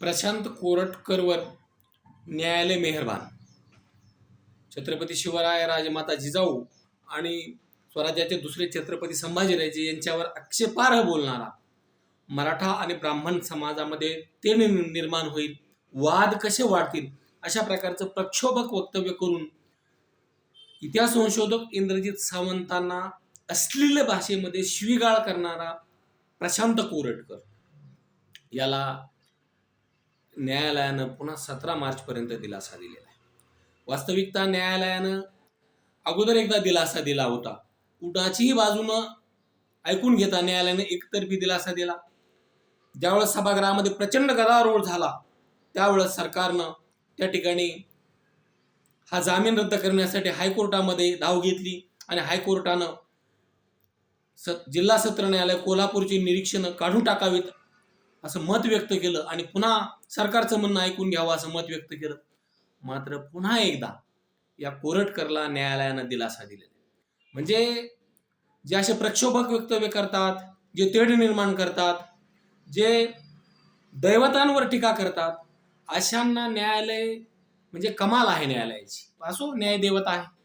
प्रशांत कोरटकरवर न्यायालय मेहरबान. छत्रपती शिवराय राजमाता जिजाऊ आणि स्वराज्याचे दुसरे छत्रपती संभाजीराजे यांच्यावर आक्षेपार्ह बोलणारा मराठा आणि ब्राह्मण समाजामध्ये ते निर्माण होईल वाद कसे वाढतील अशा प्रकारचं प्रक्षोभक वक्तव्य करून इतिहास संशोधक इंद्रजित सावंतांना अश्लील भाषेमध्ये शिवीगाळ करणारा प्रशांत कोरटकर. याला न्यायालयानं पुन्हा सतरा मार्चपर्यंत दिलासा दिलेला आहे. वास्तविकता न्यायालयानं अगोदर एकदा दिलासा दिला होता. कुणाचीही बाजूनं ऐकून घेता न्यायालयाने एकतर्फी दिलासा दिला. ज्यावेळेस सभागृहामध्ये प्रचंड गदारोळ झाला त्यावेळेस सरकारनं त्या ठिकाणी हा जामीन रद्द करण्यासाठी हायकोर्टामध्ये धाव घेतली आणि हायकोर्टानं स जिल्हा सत्र न्यायालय कोल्हापूरची निरीक्षणं काढून टाकावीत. असं मत व्यक्त केलं आणि पुन्हा सरकारचं म्हणणं ऐकून घ्यावं असं मत व्यक्त केलं. मात्र पुन्हा एकदा या कोरटकरला न्यायालयानं दिलासा दिलेला आहे. म्हणजे जे असे प्रक्षोभक वक्तव्य करतात जे तेढ निर्माण करतात जे दैवतांवर टीका करतात अशांना न्यायालय म्हणजे कमाल आहे न्यायालयाची. असो न्यायदेवता आहे.